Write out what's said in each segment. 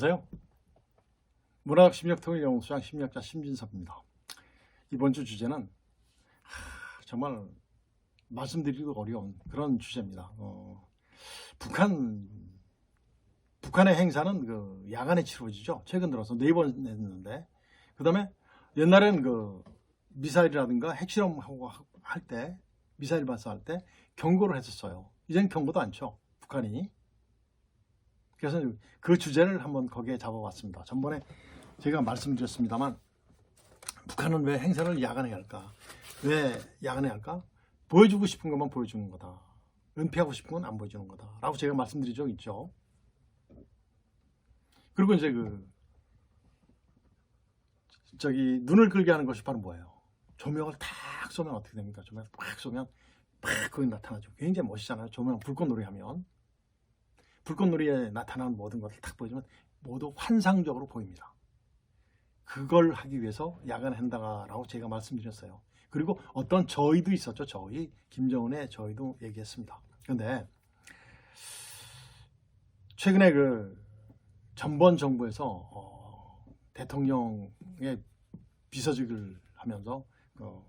안녕하세요. 문화학 심리학통일 연구소장 심리학자 심진섭입니다. 이번 주 주제는 하, 정말 말씀드리기도 어려운 그런 주제입니다. 어, 북한 북한의 행사는 그 야간에 치러지죠. 최근 들어서 네 번 했는데 그 다음에 옛날에는 그 미사일이라든가 핵실험하고 할 때 미사일 발사할 때 경고를 했었어요. 이젠 경고도 안 쳐. 북한이. 그래서 그 주제를 한번 거기에 잡아봤습니다. 전번에 제가 말씀드렸습니다만 북한은 왜 행사를 야간에 할까? 왜 야간에 할까? 보여주고 싶은 것만 보여주는 거다. 은폐하고 싶은 건 안 보여주는 거다. 라고 제가 말씀드린 적 있죠. 그리고 이제 그 저기 눈을 끌게 하는 것이 바로 뭐예요? 조명을 탁 쏘면 어떻게 됩니까? 조명을 팍 쏘면 팍 거기 나타나죠. 굉장히 멋있잖아요. 조명 불꽃 놀이 하면 불꽃놀이에 나타나는 모든 것을 탁 보여주면 모두 환상적으로 보입니다. 그걸 하기 위해서 야간 한다라고 제가 말씀드렸어요. 그리고 어떤 저희도 있었죠. 저희 김정은의 저희도 얘기했습니다. 그런데 최근에 그 전번 정부에서 어, 대통령의 비서직을 하면서 어,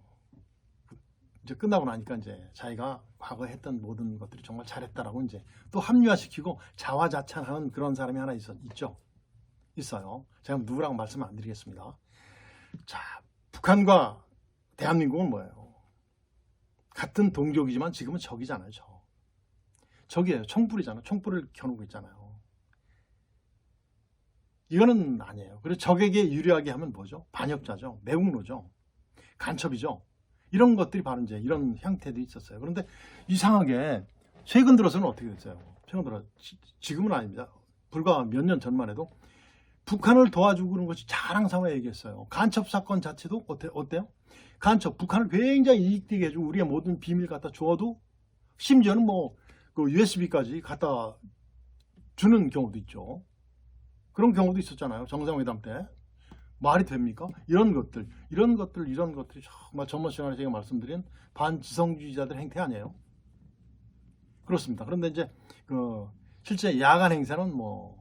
이제 끝나고 나니까 이제 자기가 과거에 했던 모든 것들이 정말 잘했다라고 이제 또 합리화시키고 자화자찬하는 그런 사람이 하나 있어, 있죠. 있어요. 제가 누구라고 말씀 안 드리겠습니다. 자, 북한과 대한민국은 뭐예요? 같은 동족이지만 지금은 적이잖아요, 적. 적이에요. 총불이잖아요. 총불을 켜놓고 있잖아요. 이거는 아니에요. 그리고 적에게 유리하게 하면 뭐죠? 반역자죠. 매국노죠. 간첩이죠. 이런 것들이 바로 이제 이런 형태들이 있었어요. 그런데 이상하게 최근 들어서는 어떻게 됐어요? 최근 들어 지- 지금은 아닙니다. 불과 몇 년 전만 해도 북한을 도와주고 그런 것이 자랑 삼아 얘기했어요. 간첩 사건 자체도 어때, 어때요? 간첩 북한을 굉장히 이익되게 해주고 우리의 모든 비밀 갖다 줘도 심지어는 뭐 그 USB까지 갖다 주는 경우도 있죠. 그런 경우도 있었잖아요. 정상회담 때. 말이 됩니까? 이런 것들, 이런 것들, 이런 것들이 정말 전번 시간에 제가 말씀드린 반지성주의자들 행태 아니에요? 그렇습니다. 그런데 이제 그 실제 야간 행사는 뭐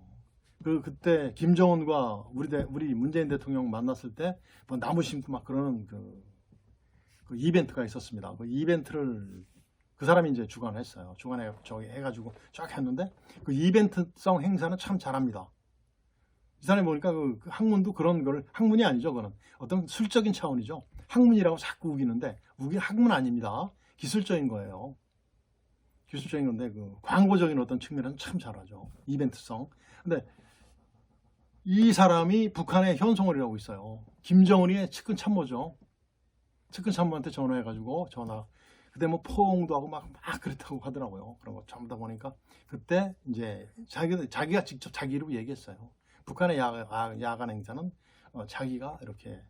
그 그때 김정은과 우리 대, 우리 문재인 대통령 만났을 때 뭐 나무 심고 막 그러는 그, 그 이벤트가 있었습니다. 그 이벤트를 그 사람이 이제 주관했어요. 주관해 저기 해가지고 쫙 했는데 그 이벤트성 행사는 참 잘합니다. 이 사람이 보니까 그, 그 학문도 그런 거를 학문이 아니죠. 그거는 어떤 술적인 차원이죠. 학문이라고 자꾸 우기는데 우기 학문 아닙니다. 기술적인 거예요. 기술적인 건데 그 광고적인 어떤 측면에는 참 잘하죠. 이벤트성. 근데 이 사람이 북한의 현송을 하고 있어요. 김정은이의 측근 참모죠. 측근 참모한테 전화해가지고 전화. 그때 뭐 포옹도 하고 막, 막 그랬다고 하더라고요. 그런 거 전부 다 보니까 그때 이제 자기 자기가 직접 자기 이름 얘기했어요. 북한의 야간, 아, 야간 행사는 어, 자기가 이렇게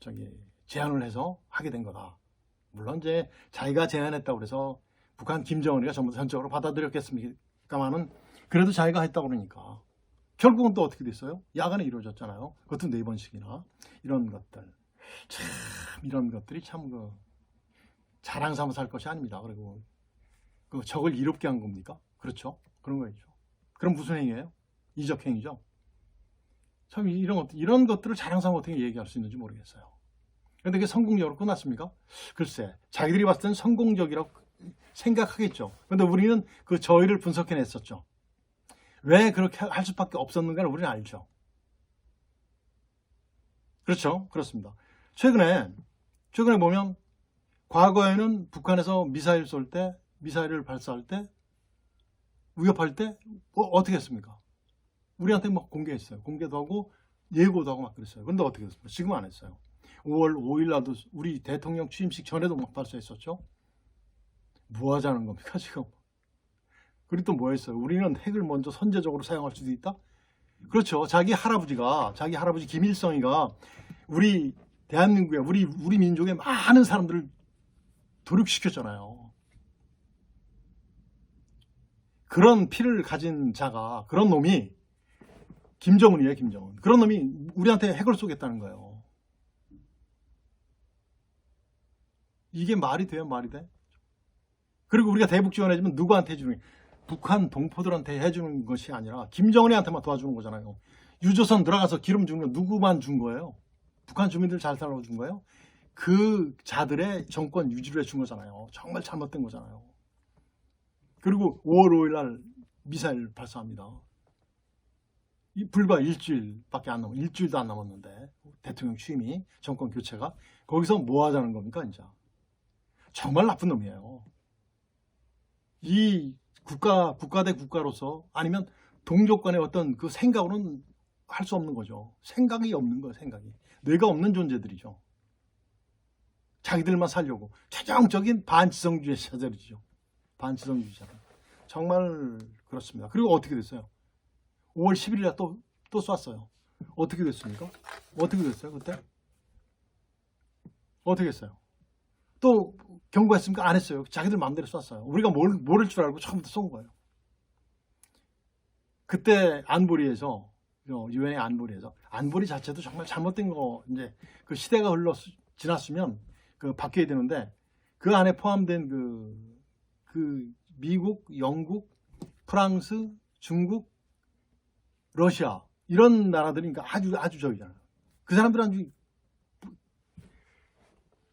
저기 제안을 해서 하게 된 거다. 물론 이제 자기가 제안했다고 그래서 북한 김정은이가 전부 다 전적으로 받아들였겠습니까만은 그래도 자기가 했다고 그러니까 결국은 또 어떻게 됐어요? 야간에 이루어졌잖아요. 그것도 네 번씩이나 이런 것들 참 이런 것들이 참 그 자랑 삼아서 할 것이 아닙니다. 그리고 그 적을 이롭게 한 겁니까? 그렇죠. 그런 거죠. 그럼 무슨 행위예요? 이적 행위죠. 참 이런 것 이런 것들을 자랑 삼아 어떻게 얘기할 수 있는지 모르겠어요. 그런데 그게 성공적으로 끝났습니까? 글쎄, 자기들이 봤을 때는 성공적이라고 생각하겠죠. 그런데 우리는 그 저희를 분석해냈었죠. 왜 그렇게 할 수밖에 없었는가를 우리는 알죠. 그렇죠. 그렇습니다. 최근에, 최근에 보면 과거에는 북한에서 미사일 쏠 때, 미사일을 발사할 때, 위협할 때, 어, 떻게 했습니까? 우리한테 막 공개했어요. 공개도 하고, 예고도 하고 막 그랬어요. 근데 어떻게 했습니까? 지금 안 했어요. 5월 5일 날도 우리 대통령 취임식 전에도 막 발사했었죠. 뭐 하자는 겁니까, 지금? 그리고 또 뭐 했어요? 우리는 핵을 먼저 선제적으로 사용할 수도 있다? 그렇죠. 자기 할아버지가, 자기 할아버지 김일성이가 우리 대한민국에, 우리, 우리 민족의 많은 사람들을 도륙시켰잖아요. 그런 피를 가진 자가, 그런 놈이 김정은이에요, 김정은. 그런 놈이 우리한테 핵을 쏘겠다는 거예요. 이게 말이 돼요, 말이 돼? 그리고 우리가 대북 지원해주면 누구한테 해주는 거예요? 북한 동포들한테 해주는 것이 아니라 김정은이한테만 도와주는 거잖아요. 유조선 들어가서 기름 준건 누구만 준 거예요? 북한 주민들 잘 살라고 준 거예요? 그 자들의 정권 유지를 해준 거잖아요. 정말 잘못된 거잖아요. 그리고 5월 5일 날 미사일 발사합니다. 이 불과 일주일밖에 안 남았, 일주일도 안 남았는데 대통령 취임이 정권 교체가 거기서 뭐 하자는 겁니까 이제 정말 나쁜 놈이에요. 이 국가 국가 대 국가로서 아니면 동족간의 어떤 그 생각으로는 할 수 없는 거죠. 생각이 없는 거예요. 생각이 뇌가 없는 존재들이죠. 자기들만 살려고 최종적인 반지성주의 자들이죠. 반지성주의자들. 정말 그렇습니다. 그리고 어떻게 됐어요? 5월 10일에 또, 또 쐈어요. 어떻게 됐습니까? 어떻게 됐어요, 그때? 어떻게 했어요? 또 경고했습니까? 안 했어요. 자기들 마음대로 쐈어요. 우리가 뭘, 모를 줄 알고 처음부터 쏜 거예요. 그때 안보리에서, 어, 유엔의 안보리에서, 안보리 자체도 정말 잘못된 거, 이제 그 시대가 흘러 지났으면 그 바뀌어야 되는데 그 안에 포함된 그, 그 미국, 영국, 프랑스, 중국, 러시아 이런 나라들이 그러니까 아주 아주 저기잖아요. 그 사람들은 아주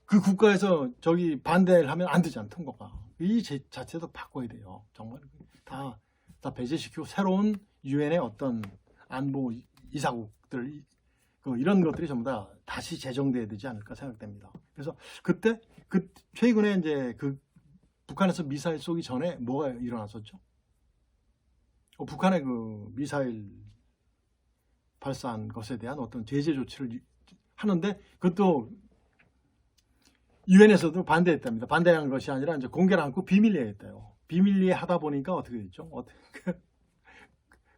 그 국가에서 저기 반대를 하면 안 되잖아 통과가. 이 제- 자체도 바꿔야 돼요. 정말 다, 다 배제시키고 새로운 유엔의 어떤 안보 이사국들 이- 그 이런 것들이 전부 다 다시 제정돼야 되지 않을까 생각됩니다. 그래서 그때 그 최근에 이제 그 북한에서 미사일 쏘기 전에 뭐가 일어났었죠? 어, 북한의 그 미사일 발사한 것에 대한 어떤 제재 조치를 유- 하는데 그것도 유엔에서도 반대했답니다. 반대한 것이 아니라 이제 공개를 않고 비밀리에 했대요. 비밀리에 하다 보니까 어떻게 됐죠? 어떻게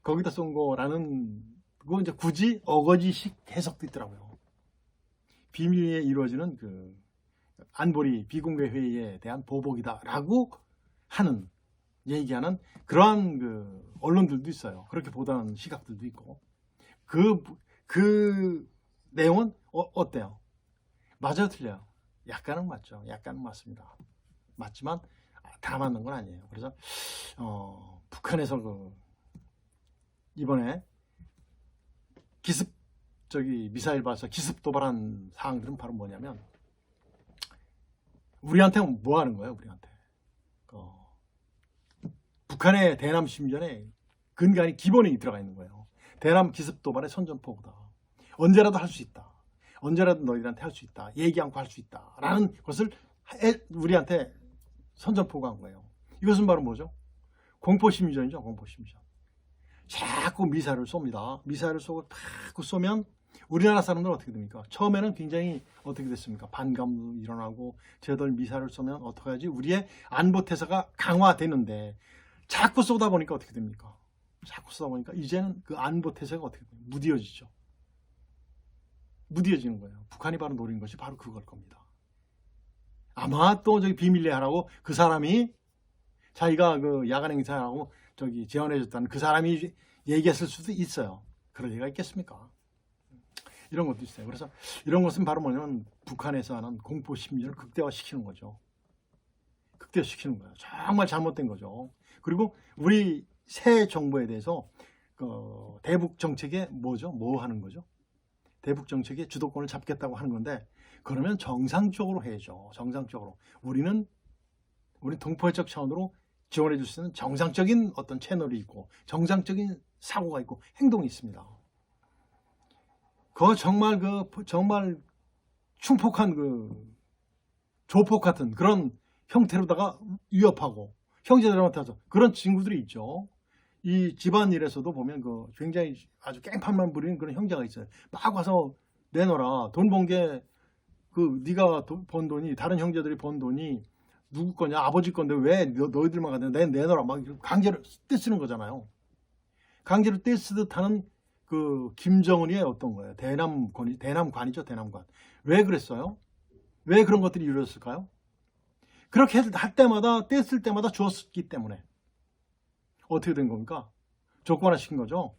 거기다 쏜 거라는 그거 이제 굳이 어거지식 해석도 있더라고요. 비밀리에 이루어지는 그 안보리 비공개 회의에 대한 보복이다라고 하는 얘기하는 그러한 그 언론들도 있어요. 그렇게 보도하는 시각들도 있고 그, 그 내용은 어, 때요 맞아요, 틀려요? 약간은 맞죠. 약간은 맞습니다. 맞지만 다 맞는 건 아니에요. 그래서 어, 북한에서 그 이번에 기습 저기 미사일 발사 기습 도발한 사항들은 바로 뭐냐면 우리한테 뭐 하는 거예요? 우리한테 어, 북한의 대남 심전에 근간이 기본이 들어가 있는 거예요. 대남 기습 도발의 선전포고다. 언제라도 할 수 있다. 언제라도 너희들한테 할 수 있다. 얘기 않고 할 수 있다. 라는 것을 해- 우리한테 선전포고한 거예요. 이것은 바로 뭐죠? 공포심리전이죠. 공포심리전. 자꾸 미사일을 쏩니다. 미사일을 쏘고 자꾸 쏘면 우리나라 사람들은 어떻게 됩니까? 처음에는 굉장히 어떻게 됐습니까? 반감도 일어나고 쟤들 미사일을 쏘면 어떡하지? 우리의 안보 태세가 강화되는데 자꾸 쏘다 보니까 어떻게 됩니까? 자꾸 쏘다 보니까 이제는 그 안보 태세가 어떻게 돼요? 무디어지죠. 무디어지는 거예요. 북한이 바로 노린 것이 바로 그걸 겁니다. 아마 또 저기 비밀리에 하라고 그 사람이 자기가 그 야간 행사하고 저기 재원해줬다는 그 사람이 얘기했을 수도 있어요. 그럴 리가 있겠습니까? 이런 것도 있어요. 그래서 이런 것은 바로 뭐냐면 북한에서 하는 공포 심리를 극대화시키는 거죠. 극대화시키는 거예요. 정말 잘못된 거죠. 그리고 우리 새 정부에 대해서 그 대북 정책에 뭐죠? 뭐 하는 거죠? 대북 정책의 주도권을 잡겠다고 하는 건데 그러면 정상적으로 해야죠. 정상적으로 우리는 우리 동포적 차원으로 지원해 줄 수 있는 정상적인 어떤 채널이 있고 정상적인 사고가 있고 행동이 있습니다. 그 정말 그 정말 충폭한 그 조폭 같은 그런 형태로다가 위협하고 형제들한테 하죠. 그런 친구들이 있죠. 이 집안일에서도 보면 그 굉장히 아주 깽판만 부리는 그런 형제가 있어요. 막 와서 내놔라. 돈 번 게 그 네가 돈- 번 돈이 다른 형제들이 번 돈이 누구 거냐 아버지 건데 왜 너, 너희들만 가냐 내 내놔라 막 강제로 떼쓰는 거잖아요. 강제로 떼쓰듯 하는 그 김정은이의 어떤 거예요? 대남관이 대남관이죠 대남관. 왜 그랬어요? 왜 그런 것들이 이루어졌을까요? 그렇게 할 때마다 떼쓸 때마다 주었기 때문에 어떻게 된 겁니까? 조건화 시킨 거죠.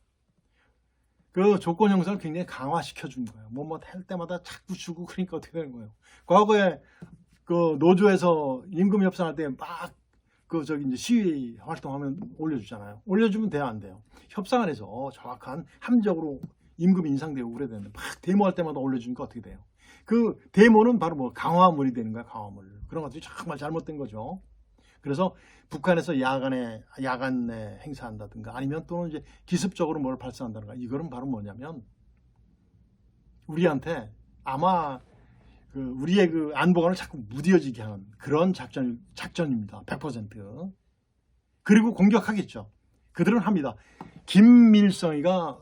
그 조건 형성을 굉장히 강화시켜 준 거예요. 뭐뭐 할 때마다 자꾸 주고 그러니까 어떻게 되는 거예요? 과거에 그 노조에서 임금 협상할 때 막 그 저기 이제 시위 활동하면 올려주잖아요. 올려주면 돼요, 안 돼요? 협상을 해서 정확한 함적으로 임금 인상되고 그래야 되는데 막 데모할 때마다 올려주니까 어떻게 돼요? 그 데모는 바로 뭐 강화물이 되는 거야, 강화물. 그런 것들이 정말 잘못된 거죠. 그래서 북한에서 야간에 야간에 행사한다든가 아니면 또는 이제 기습적으로 뭘 발사한다든가 이거는 바로 뭐냐면 우리한테 아마 그 우리의 그 안보관을 자꾸 무뎌지게 하는 그런 작전 작전입니다. 100%. 그리고 공격하겠죠. 그들은 합니다. 김밀성이가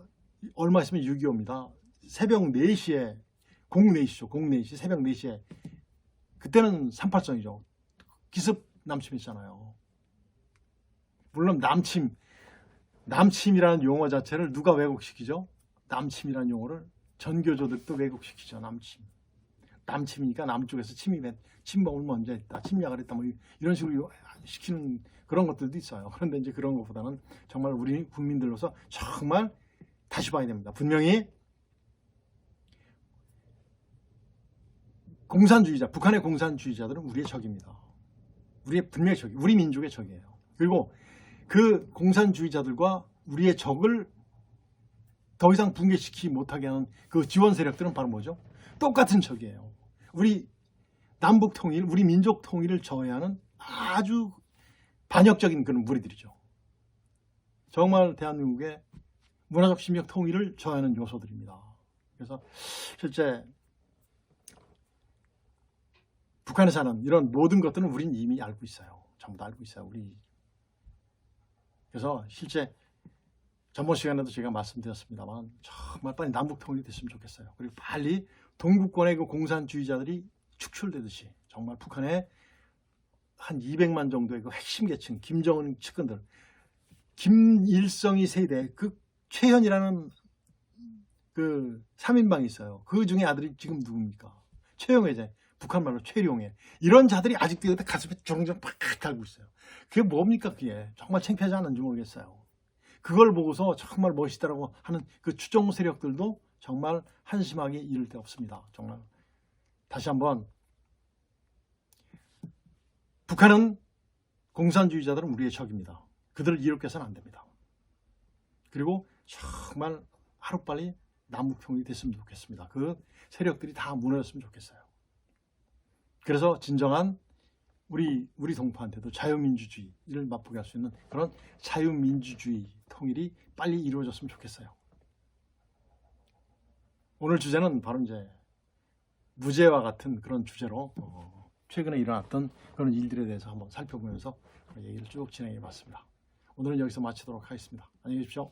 얼마 있으면 6.25입니다. 새벽 4시에 공 4시죠. 공 4시 새벽 4시에 그때는 38성이죠. 기습 남침했잖아요. 물론 남침 남침이라는 용어 자체를 누가 왜곡시키죠? 남침이라는 용어를 전교조들도 왜곡시키죠. 남침. 남침이니까 남쪽에서 침입했, 침범을 먼저 했다, 침략을 했다, 뭐 이런 식으로 시키는 그런 것들도 있어요. 그런데 이제 그런 것보다는 정말 우리 국민들로서 정말 다시 봐야 됩니다. 분명히 공산주의자, 북한의 공산주의자들은 우리의 적입니다. 우리의 분명히 적이, 우리 민족의 적이에요. 그리고 그 공산주의자들과 우리의 적을 더 이상 붕괴시키지 못하게 하는 그 지원 세력들은 바로 뭐죠? 똑같은 적이에요. 우리 남북 통일, 우리 민족 통일을 저해하는 아주 반역적인 그런 무리들이죠. 정말 대한민국의 문화적 심력 통일을 저해하는 요소들입니다. 그래서 실제 북한에 사는 이런 모든 것들은 우린 이미 알고 있어요. 전부 다 알고 있어요. 우리 그래서 실제 전번 시간에도 제가 말씀드렸습니다만 정말 빨리 남북 통일이 됐으면 좋겠어요. 그리고 빨리 동구권의 그 공산주의자들이 축출되듯이 정말 북한의 한 200만 정도의 그 핵심 계층 김정은 측근들 김일성이 세대 그 최현이라는 그 3인방이 있어요. 그 중에 아들이 지금 누굽니까? 최영애제 북한 말로 최룡애 이런 자들이 아직도 여기다 가슴에 주렁주렁 팍 달고 있어요. 그게 뭡니까 그게 정말 창피하지 않은지 모르겠어요. 그걸 보고서 정말 멋있다라고 하는 그 추종 세력들도 정말 한심하게 이를 데 없습니다. 정말 다시 한번 북한은 공산주의자들은 우리의 적입니다. 그들을 이롭게서는 안 됩니다. 그리고 정말 하루빨리 남북통일이 됐으면 좋겠습니다. 그 세력들이 다 무너졌으면 좋겠어요. 그래서 진정한 우리 우리 동포한테도 자유민주주의를 맛보게 할 수 있는 그런 자유민주주의 통일이 빨리 이루어졌으면 좋겠어요. 오늘 주제는 바로 이제 무죄와 같은 그런 주제로 어, 최근에 일어났던 그런 일들에 대해서 한번 살펴보면서 얘기를 쭉 진행해 봤습니다. 오늘은 여기서 마치도록 하겠습니다. 안녕히 계십시오.